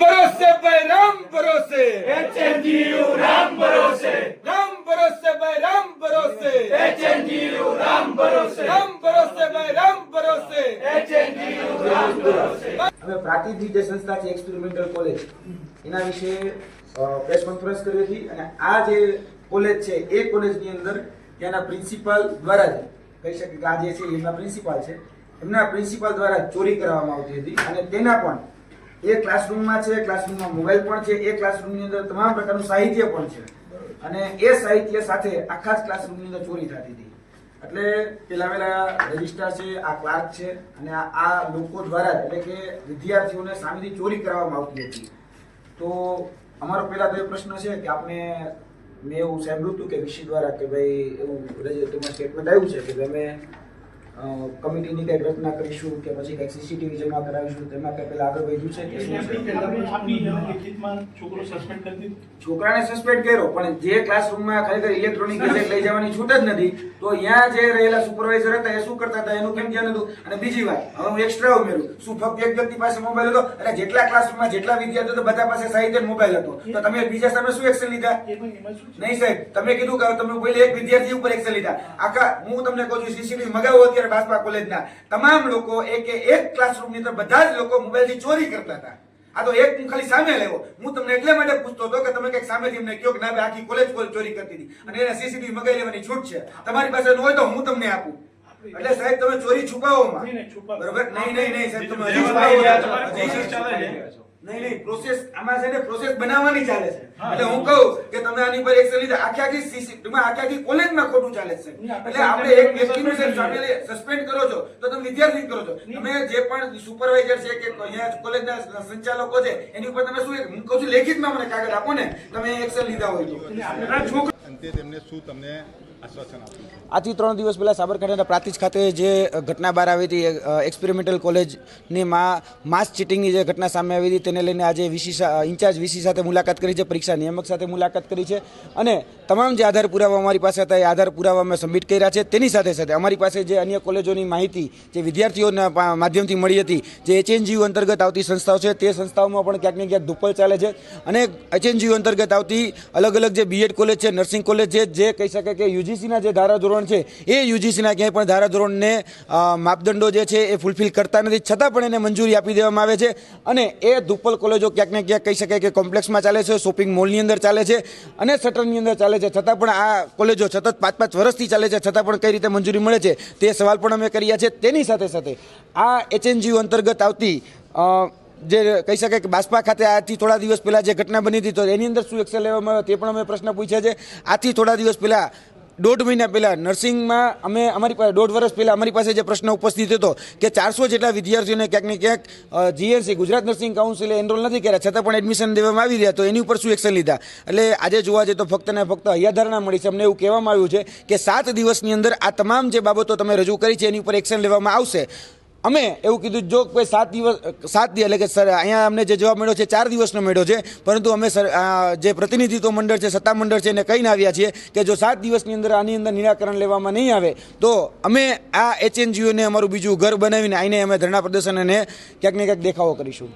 ભરોસે ભાઈ રામ ભરોસે. રામ ભરોસે. ભાઈ રામ ભરોસે. એચએનજીયુ રામ ભરોસે. રામ ભરોસે ભાઈ રામ ભરોસે. એચએનજીયુ રામ ભરોસે. હવે પ્રાતિથી જે સંસ્થા છે એક્સપેરિમેન્ટલ કોલેજ એના વિશે પ્રેસ કોન્ફરન્સ કરી હતી અને આ જે કોલેજ છે એ કોલેજની અંદર ત્યાંના પ્રિન્સિપાલ દ્વારા જ કહી શકે કે આ જે છે એમના પ્રિન્સિપાલ છે એમના પ્રિન્સિપાલ દ્વારા ચોરી કરવામાં આવતી હતી અને તેના પણ એ ક્લાસરૂમમાં છે ક્લાસરૂમમાં મોબાઈલ પણ છે, એ ક્લાસરૂમની અંદર તમામ પ્રકારનું સાહિત્ય પણ છે. અને એ સાહિત્ય સાથે આખા જ ક્લાસરૂમની અંદર ચોરી થતી હતી. એટલે પેલા પેલા રજિસ્ટ્રાર છે, આ ક્લાર્ક છે, અને આ લોકો દ્વારા એટલે કે વિદ્યાર્થીઓને સામેથી ચોરી કરવામાં આવતી હતી. તો અમારો પહેલા તો એ પ્રશ્ન છે કે આપણે મેં એવું સાંભળ્યું હતું કે વિશી દ્વારા કે ભાઈ એવું તમે સ્ટેટમેન્ટ આવ્યું છે કે તમે કમિટીની કંઈક રચના કરીશું કે પછી કંઈક સીસીટીવી જમા કરાવીશું તેમાં કંઈક પેલા આગળ વધ્યું છે કે છોકરાને સસ્પેન્ડ કર્યો પણ જે ક્લાસરૂમમાં ખરેખર ઇલેક્ટ્રોનિક ગેજેટ લઈ જવાની છૂટ જ નથી તો ત્યાં જે રહેલા સુપરવાઇઝર હતા એ શું કરતા હતા? એનું કેમ ધ્યાન હતું અને બીજી વાત હવે હું એક્સ્ટ્રા ઉમેરું. શું ફક્ત એક વ્યક્તિ પાસે મોબાઈલ હતો? અને જેટલા ક્લાસરૂમમાં જેટલા વિદ્યાર્થીઓ હતા બધા પાસે સાહિત્ય મોબાઈલ હતો. તો તમે બીજા સામે શું એક્શન લીધા? નહીં સાહેબ તમે કીધું કે તમે પહેલે એક વિદ્યાર્થી ઉપર એક્શન લીધા. આખા હું તમને કહું છું સીસીટીવી મગાવો અત્યારે બાસપા કોલેજના તમામ લોકો એક એક ક્લાસરૂમની અંદર બધા જ લોકો મોબાઈલથી ચોરી કરતા હતા. આ તો એક હું ખાલી સામે લેવો હું તમને એટલે માટે પૂછતો હતો કે તમે કંઈક સામેથી અમને કહો કે ના આખી કોલેજ ચોરી કરતી હતી. અને એને સીસીટીવી મગાઈ લેવાની છૂટ છે. તમારી પાસે ન હોય તો હું તમને આપું. એટલે સાહેબ તમે ચોરી છુપાવો. બરોબર? નહીં નહીં નહીં સાહેબ તમે હજી છુપાવો. હજી ચાલે છે. નહીં નહીં પ્રોસેસ આમાં છે ને પ્રોસેસ બનાવવાની ચાલે છે. એટલે હું કહું કે તમે આની પર એક્શન લીધા. આખી આખી સીસી તમે આખી આખી કોલેજમાં ખોટું ચાલે છે. એટલે આપણે એક વ્યક્તિનું suspend સસ્પેન્ડ કરો છો તો તમે વિદ્યાર્થી કરો છો. તમે જે પણ સુપરવાઇઝર છે કે અહીંયા કોલેજના સંચાલકો છે એની ઉપર તમે શું એક- હું કહું છું લેખિતમાં મને કાગળ આપો ને તમે એક્શન લીધા હોય તો. અંતે તેમને શું તમને છે આજથી ત્રણ દિવસ પહેલાં સાબરકાંઠાના પ્રાતિજ ખાતે જે ઘટના બહાર આવી હતી એક્સપેરિમેન્ટલ કોલેજની માસ ચીટિંગની જે ઘટના સામે આવી હતી, તેને લઈને આજે વીસી ઇન્ચાર્જ વીસી સાથે મુલાકાત કરી છે, પરીક્ષા નિયામક સાથે મુલાકાત કરી છે અને તમામ જે આધાર પુરાવા અમારી પાસે હતા એ આધાર પુરાવા અમે સબમિટ કર્યા છે. તેની સાથે સાથે અમારી પાસે જે અન્ય કોલેજોની માહિતી, જે વિદ્યાર્થીઓના માધ્યમથી મળી હતી, જે એચએનજીયુ અંતર્ગત આવતી સંસ્થાઓ છે, તે સંસ્થાઓમાં પણ ક્યાંક ને ક્યાંક ધુપ્પલ ચાલે છે અને એચએનજીયુ અંતર્ગત આવતી અલગ અલગ જે બીએડ કોલેજ છે નર્સિંગ કોલેજ છે, જે કહી શકે કે યુજીસીના જે ધારાધોરણ છે, એ યુજીસીના ક્યાંય પણ ધારાધોરણને માપદંડો જે છે એ ફૂલફિલ કરતા નથી. છતાં પણ એને મંજૂરી આપી દેવામાં આવે છે અને એ ધુપ્પલ કોલેજો ક્યાંક ને ક્યાંક કહી શકાય કે કોમ્પ્લેક્સમાં ચાલે છે, શોપિંગ મોલની અંદર ચાલે છે અને શટરની અંદર ચાલે છે. છતાં પણ આ કોલેજો સતત પાંચ પાંચ વર્ષથી ચાલે છે. છતાં પણ કઈ રીતે મંજૂરી મળે છે તે સવાલ પણ અમે કર્યા છે. તેની સાથે સાથે આ એચએનજીયુ અંતર્ગત આવતી જે કહી શકાય કે બાસપા ખાતે આજથી થોડા દિવસ પહેલાં જે ઘટના બની હતી, તો એની અંદર શું એક્શન લેવામાં આવ્યો તે પણ અમે પ્રશ્ન પૂછ્યા છે. આજથી થોડા દિવસ પહેલા દોઢ મહિના પહેલાં નર્સિંગમાં અમે અમારી પાસે દોઢ વર્ષ પહેલાં અમારી પાસે જે પ્રશ્ન ઉપસ્થિત હતો કે ચારસો જેટલા વિદ્યાર્થીઓને ક્યાંક ને ક્યાંક જીએનસી, ગુજરાત નર્સિંગ કાઉન્સિલે એનરોલ નથી કર્યા. છતાં પણ એડમિશન દેવામાં આવી રહ્યા તો એની ઉપર શું એક્શન લીધા? એટલે આજે જોવા જઈએ તો ફક્ત ને ફક્ત હૈયાધારણા મળી છે. અમને એવું કહેવામાં આવ્યું છે કે સાત દિવસની અંદર આ તમામ જે બાબતો તમે રજૂ કરી છે, એની ઉપર એક્શન લેવામાં આવશે. અમે એવું કીધું, જો કોઈ સાત દિવસ સાત દિવસ એટલે કે સર, અહીંયા અમને જે જવાબ મળ્યો છે, ચાર દિવસનો મળ્યો છે, પરંતુ અમે સર જે પ્રતિનિધિત્વ મંડળ છે, સત્તા મંડળ છે એને કહીને આવ્યા છીએ કે જો સાત દિવસની અંદર આની અંદર નિરાકરણ લેવામાં નહીં આવે, તો અમે આ એચએનજીઓને અમારું બીજું ઘર બનાવીને આઈને અમે ધરણા પ્રદર્શન અને ક્યાંક ને ક્યાંક દેખાવો કરીશું.